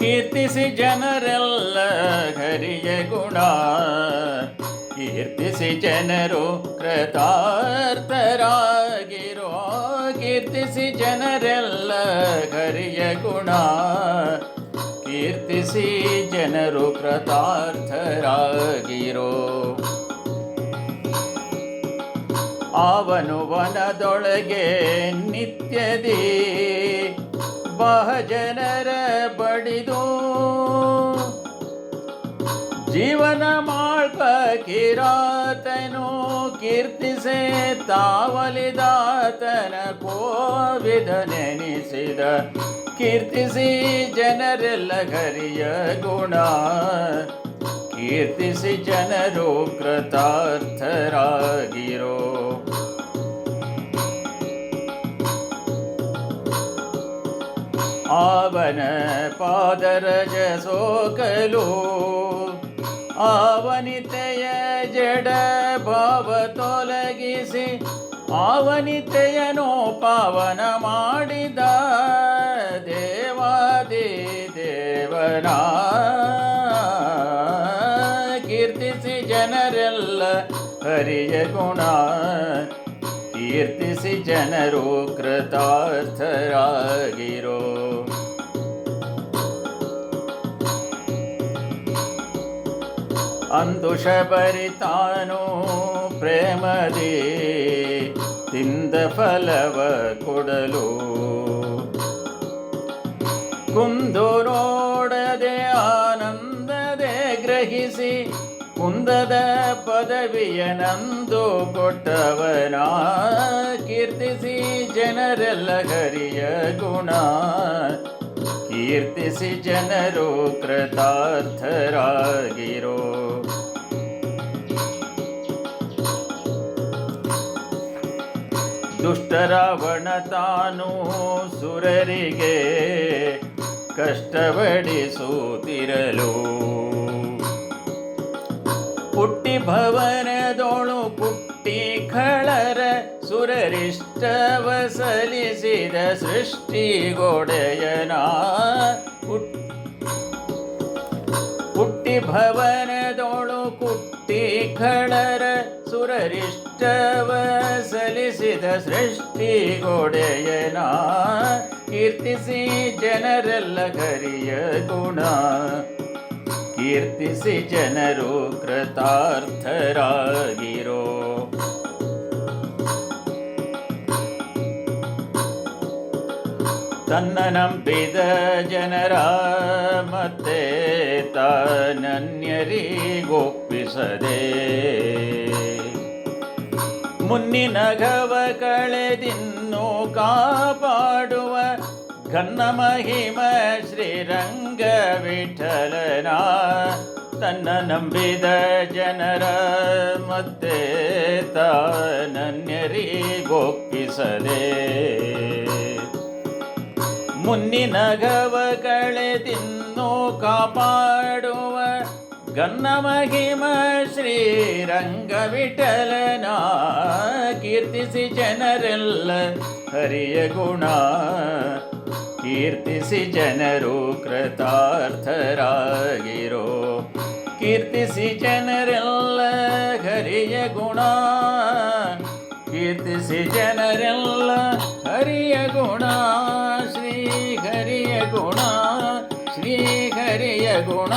ಕೀರ್ತಿಸಿ ಜನರೆಲ್ಲ ಹರಿಯ ಗುಣ. ಕೀರ್ತಿಸಿ ಜನರು ಕೃತಾರ್ಥರಾಗಿರೋ, ಕೀರ್ತಿಸಿ ಜನರೆಲ್ಲ ಹರಿಯ ಗುಣ. ಕೀರ್ತಿಸಿ ಜನರು ಕೃತಾರ್ಥರಾಗಿರೋ. ಅವನು ವನದೊಳಗೆ ನಿತ್ಯದಿ. ಬಹಜನರ ಬಡಿದು ಜೀವನ ಮಾಳ್ಪ ಕಿರಾತನು ಕೀರ್ತಿಸೆ ತಾವಲಿದಾತನ ಕೋವಿದ ನೆನಿಸಿದ ಕೀರ್ತಿಸಿ ಜನರೆಲ್ಲ ಹರಿಯ ಗುಣ. ಕೀರ್ತಿಸಿ ಜನರು ಕೃತಾರ್ಥರಾಗಿರೋ ಅವನ ಪಾದರಜ ಸೋಕಲು ಆವನಿತೆಯ ಜಡ ಭಾವ ತೊಲಗಿಸಿ ಆವನಿತೆಯನೋ ಪಾವನ ಮಾಡಿದ ದೇವಾದಿ ದೇವನ. ಕೀರ್ತಿಸಿ ಜನರೆಲ್ಲ ಹರಿಯ ಗುಣ, ಕೀರ್ತಿಸಿ ಜನರು ಕೃತಾರ್ಥರಾಗಿರೋ. ಅಂದು ಬರಿತಾನು ಪ್ರೇಮದಿ, ತಿಂದ ಫಲವ ಕೊಡಲು. ಕುಂದು ನೋಡದೆ ಆನಂದದೆ ಗ್ರಹಿಸಿ, ಕುಂದದ ಪದವಿಯ ನಂದು ಕೊಟ್ಟವನ ಕೀರ್ತಿಸಿ, ಜನರೆಲ್ಲ ಹರಿಯ ಗುಣ ಕೀರ್ತಿಸಿ ಜನರು ಕೃತಾರ್ಥರಾಗಿರೋ. ದುಷ್ಟರಾವಣ ತಾನು ಸುರರಿಗೆ ಕಷ್ಟಪಡಿಸುತ್ತಿರಲು. ಪುಟ್ಟಿ ಭವನದೋಳು ಪುಟ್ಟಿ ಖಳರ ಸುರರಿಷ್ಟವ ಸಲಿಸಿದ ಸೃಷ್ಟಿಗೊಡೆಯನ ಪುಟ್ ಹುಟ್ಟಿ ಭವನದೋಳು ಕುಟ್ಟಿ ಖಳರ ಸುರರಿಷ್ಟವ ಸಲಿಸಿದ ಸೃಷ್ಟಿಗೊಡೆಯನ ಕೀರ್ತಿಸಿ ಜನರೆಲ್ಲ ಕರಿಯ ಗುಣ. ಕೀರ್ತಿಸಿ ಜನರು ಕೃತಾರ್ಥರಾಗಿರೋ. ತನ್ನ ನಂಬಿದ ಜನರ ಮತ್ತೆ ತಾನನ್ಯರಿಗೊಪ್ಪಿಸದೆ ಮುನ್ನಿನ ಗವ ಕಳೆದಿನ್ನು ಕಾಪಾಡುವ ಘನ್ನ ಮಹಿಮ ಶ್ರೀರಂಗ ವಿಠಲನ. ತನ್ನ ನಂಬಿದ ಜನರ ಮತ್ತೆ ತಾನನ್ಯರಿಗೊಪ್ಪಿಸದೆ ಮುನ್ನಿನ ಘವ ಕಳೆದಿನ್ನು ಕಾಪಾಡುವ ಗನ್ನ ಮಹಿಮ ಶ್ರೀರಂಗ ವಿಠಲನ ಕೀರ್ತಿಸಿ ಜನರೆಲ್ಲ ಹರಿಯ ಗುಣ. ಕೀರ್ತಿಸಿ ಜನರು ಕೃತಾರ್ಥರಾಗಿರೋ. ಕೀರ್ತಿಸಿ ಜನರೆಲ್ಲ ಹರಿಯ ಗುಣ. ಕೀರ್ತಿಸಿ ಜನರೆಲ್ಲ ಹರಿಯ ಗುಣ. ಶ್ರೀ ಹರಿಯ ಗುಣ. ಶ್ರೀ ಹರಿಯ ಗುಣ